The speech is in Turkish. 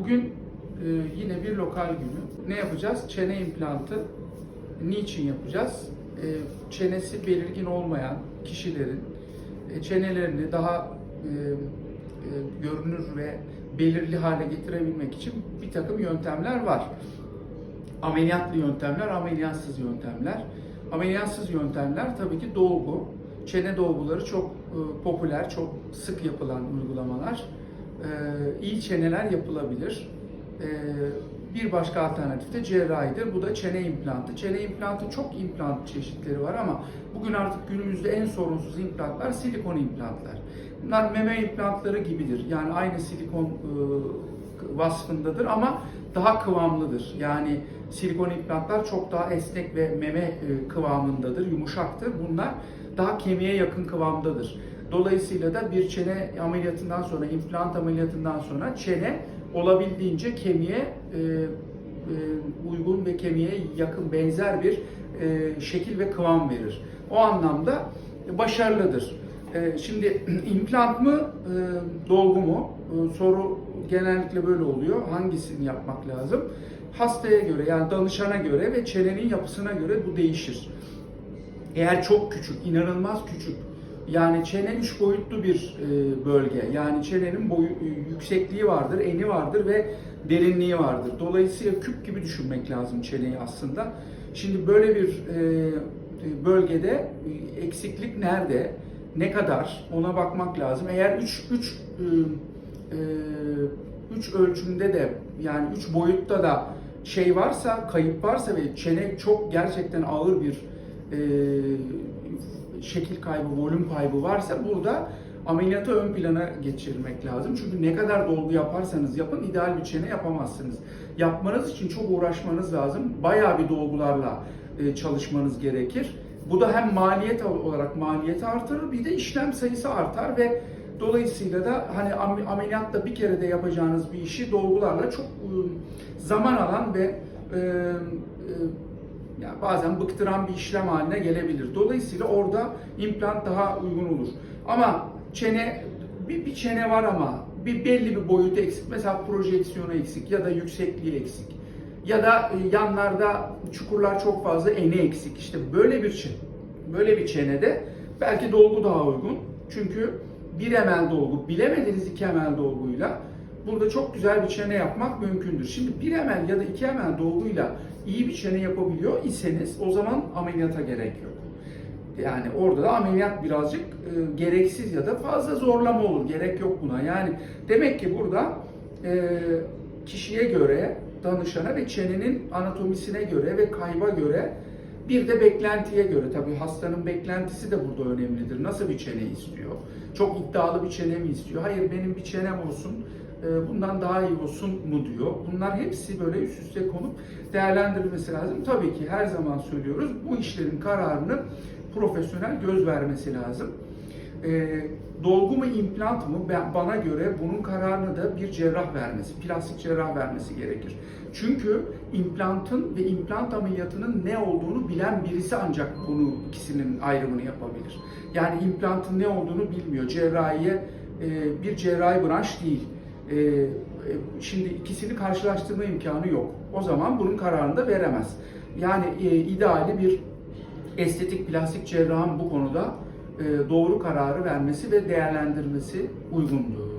Bugün e, yine bir lokal günü. Ne yapacağız? Çene implantı. Niçin yapacağız? E, çenesi belirgin olmayan kişilerin e, çenelerini daha e, e, görünür ve belirli hale getirebilmek için bir takım yöntemler var. Ameliyatlı yöntemler, ameliyatsız yöntemler. Ameliyatsız yöntemler tabii ki dolgu. Çene dolguları çok e, popüler, çok sık yapılan uygulamalar. E, iyi çeneler yapılabilir. E, bir başka alternatif de cerrahidir. Bu da çene implantı. Çene implantı çok implant çeşitleri var ama bugün artık günümüzde en sorunsuz implantlar silikon implantlar. Bunlar meme implantları gibidir. Yani aynı silikon e, vasfındadır ama daha kıvamlıdır. Yani silikon implantlar çok daha esnek ve meme e, kıvamındadır, yumuşaktır. Bunlar daha kemiğe yakın kıvamdadır. Dolayısıyla da bir çene ameliyatından sonra, implant ameliyatından sonra çene olabildiğince kemiğe e, e, uygun ve kemiğe yakın benzer bir şekil ve kıvam verir. O anlamda başarılıdır. Şimdi implant mı, dolgu mu? E, Soru genellikle böyle oluyor. Hangisini yapmak lazım? Hastaya göre yani danışana göre ve çenenin yapısına göre bu değişir. Eğer çok küçük, inanılmaz küçük, yani çene üç boyutlu bir e, bölge. Yani çenenin boyu, e, yüksekliği vardır, eni vardır ve derinliği vardır. Dolayısıyla küp gibi düşünmek lazım çeneyi aslında. Şimdi böyle bir e, bölgede eksiklik nerede, ne kadar ona bakmak lazım. Eğer 3 3 3 ölçümde de yani 3 boyutta da şey varsa, kayıp varsa ve çene çok gerçekten ağır bir e, şekil kaybı, volüm kaybı varsa burada ameliyatı ön plana geçirmek lazım. Çünkü ne kadar dolgu yaparsanız yapın ideal bir çene yapamazsınız. Yapmanız için çok uğraşmanız lazım. Bayağı bir dolgularla e, çalışmanız gerekir. Bu da hem maliyet olarak maliyeti artırır bir de işlem sayısı artar ve dolayısıyla da hani am- ameliyatta bir kere de yapacağınız bir işi dolgularla çok e, zaman alan ve e, e, yani bazen bıktıran bir işlem haline gelebilir. Dolayısıyla orada implant daha uygun olur. Ama çene bir, bir çene var ama bir belli bir boyutu eksik. Mesela projeksiyonu eksik ya da yüksekliği eksik. Ya da e, yanlarda çukurlar çok fazla eni eksik. İşte böyle bir çene, böyle bir çenede belki dolgu daha uygun. Çünkü bir emel dolgu, bilemediğiniz iki emel dolguyla burada çok güzel bir çene yapmak mümkündür. Şimdi bir emel ya da iki emel dolguyla iyi bir çene yapabiliyor iseniz o zaman ameliyata gerek yok. Yani orada da ameliyat birazcık e, gereksiz ya da fazla zorlama olur. Gerek yok buna. Yani demek ki burada e, kişiye göre, danışana ve çenenin anatomisine göre ve kayba göre bir de beklentiye göre tabii hastanın beklentisi de burada önemlidir. Nasıl bir çene istiyor? Çok iddialı bir çene mi istiyor? Hayır benim bir çenem olsun, e, bundan daha iyi olsun mu diyor. Bunlar hepsi böyle üst üste konup değerlendirilmesi lazım. Tabii ki her zaman söylüyoruz bu işlerin kararını profesyonel göz vermesi lazım. E, dolgu mu implant mı? Ben, bana göre bunun kararını da bir cerrah vermesi, plastik cerrah vermesi gerekir. Çünkü implantın ve implant ameliyatının ne olduğunu bilen birisi ancak bunu ikisinin ayrımını yapabilir. Yani implantın ne olduğunu bilmiyor. Cerrahiye e, bir cerrahi branş değil. E, e, şimdi ikisini karşılaştırma imkanı yok. O zaman bunun kararını da veremez. Yani e, ideali bir estetik plastik cerrahın bu konuda doğru kararı vermesi ve değerlendirmesi uygundu.